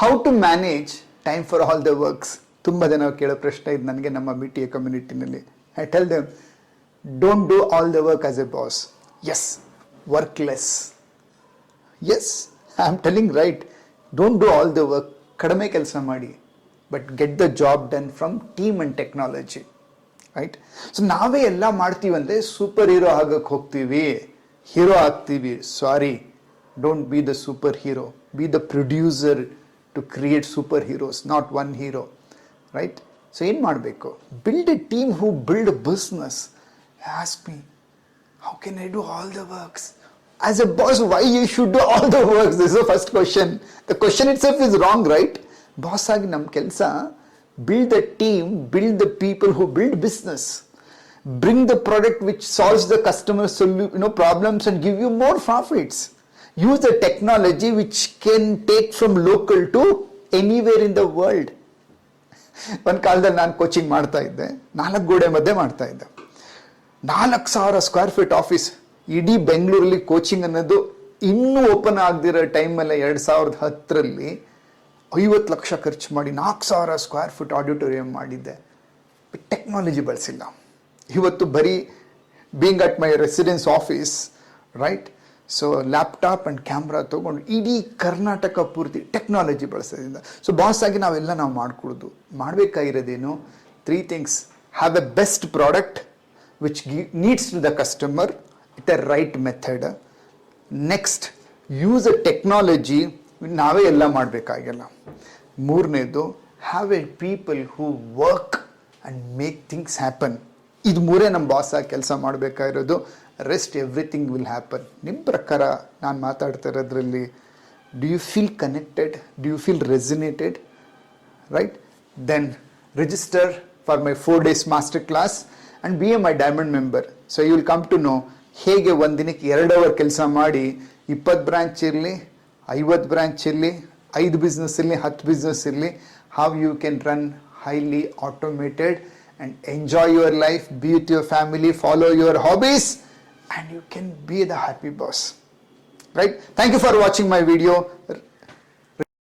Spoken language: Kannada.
How to manage time for all the works ತುಂಬ ಜನ ಕೇಳೋ ಪ್ರಶ್ನೆ ಇದು ನನಗೆ ನಮ್ಮ a ಕಮ್ಯುನಿಟಿನಲ್ಲಿ I tell them don't do all the work as a boss yes workless yes I am telling right don't do all the work ಕಡಿಮೆ ಕೆಲಸ ಮಾಡಿ but get the job done from team and technology right so ನಾವೇ ಎಲ್ಲ ಮಾಡ್ತೀವಿ ಅಂದರೆ ಸೂಪರ್ ಹೀರೋ ಆಗಕ್ಕೆ ಹೋಗ್ತೀವಿ. ಹೀರೋ ಆಗ್ತೀವಿ. Sorry don't be the super hero be the producer to create super heroes not one hero right so ಏನು ಮಾಡಬೇಕು build a team who build business ask me how can I do all the works? As a boss, why you should do all the works? This is the first question. The question itself is wrong, right? Boss ಆಗಿ ನಮ್ಮ ಕೆಲಸ build the team build the people who build business bring the product which solves the customer ಸೊಲ್ಯೂ you know problems and give you more profits use a technology which can take from local to anywhere in the world ಒಂದು ಕಾಲದಲ್ಲಿ ನಾನು ಕೋಚಿಂಗ್ ಮಾಡ್ತಾ ಇದ್ದೆ. ನಾಲ್ಕು ಗೋಡೆ ಮಧ್ಯೆ ಮಾಡ್ತಾ ಇದ್ದೆ. ನಾಲ್ಕು ಸಾವಿರ ಸ್ಕ್ವೇರ್ ಫೀಟ್ ಆಫೀಸ್ ಇಡೀ ಬೆಂಗಳೂರಲ್ಲಿ ಕೋಚಿಂಗ್ ಅನ್ನೋದು ಇನ್ನೂ ಓಪನ್ ಆಗದಿರೋ ಟೈಮಲ್ಲಿ ಎರಡು ಸಾವಿರದ ಹತ್ತರಲ್ಲಿ ಐವತ್ತು ಲಕ್ಷ ಖರ್ಚು ಮಾಡಿ ನಾಲ್ಕು ಸಾವಿರ ಸ್ಕ್ವೇರ್ ಫೀಟ್ ಆಡಿಟೋರಿಯಂ ಮಾಡಿದ್ದೆ. ಟೆಕ್ನಾಲಜಿ ಬಳಸಿಲ್ಲ. ಇವತ್ತು ಬರೀ being at my residence office right so laptop and camera ತೊಗೊಂಡು ಇಡೀ ಕರ್ನಾಟಕ ಪೂರ್ತಿ ಟೆಕ್ನಾಲಜಿ ಬಳಸೋದ್ರಿಂದ. ಸೊ ಬಾಸ್ ಆಗಿ ನಾವೆಲ್ಲ ನಾವು ಮಾಡಿಕೊಡೋದು. ಮಾಡಬೇಕಾಗಿರೋದೇನು? Three things have a best product which needs to the customer it a right method next use a technology ನಾವೇ ಎಲ್ಲ ಮಾಡಬೇಕಾಗಿಲ್ಲ. ಮೂರನೇದು have a people who work and make things happen ಇದು ಮೂರೇ ನಮ್ಮ ಬಾಸ್ ಆಗಿ ಕೆಲಸ ಮಾಡಬೇಕಾಗಿರೋದು. ರೆಸ್ಟ್ ಎವ್ರಿಥಿಂಗ್ ವಿಲ್ ಹ್ಯಾಪನ್ ನಿಮ್ಮ ಪ್ರಕಾರ ನಾನು ಮಾತಾಡ್ತಾ ಇರೋದ್ರಲ್ಲಿ do you feel connected do you feel resonated right then register for my four days master class and be a my diamond member so you will come to know ಹೇಗೆ ಒಂದು ದಿನಕ್ಕೆ ಎರಡು ಅವರ್ ಕೆಲಸ ಮಾಡಿ ಇಪ್ಪತ್ತು ಬ್ರಾಂಚ್ ಇರಲಿ, ಐವತ್ತು ಬ್ರಾಂಚ್ ಇರಲಿ, ಐದು ಬಿಸ್ನೆಸ್ ಇರಲಿ, ಹತ್ತು ಬಿಸ್ನೆಸ್ ಇರಲಿ how you can run highly automated and enjoy your life be with your family follow your hobbies and you can be the happy boss. Right? Thank you for watching my video.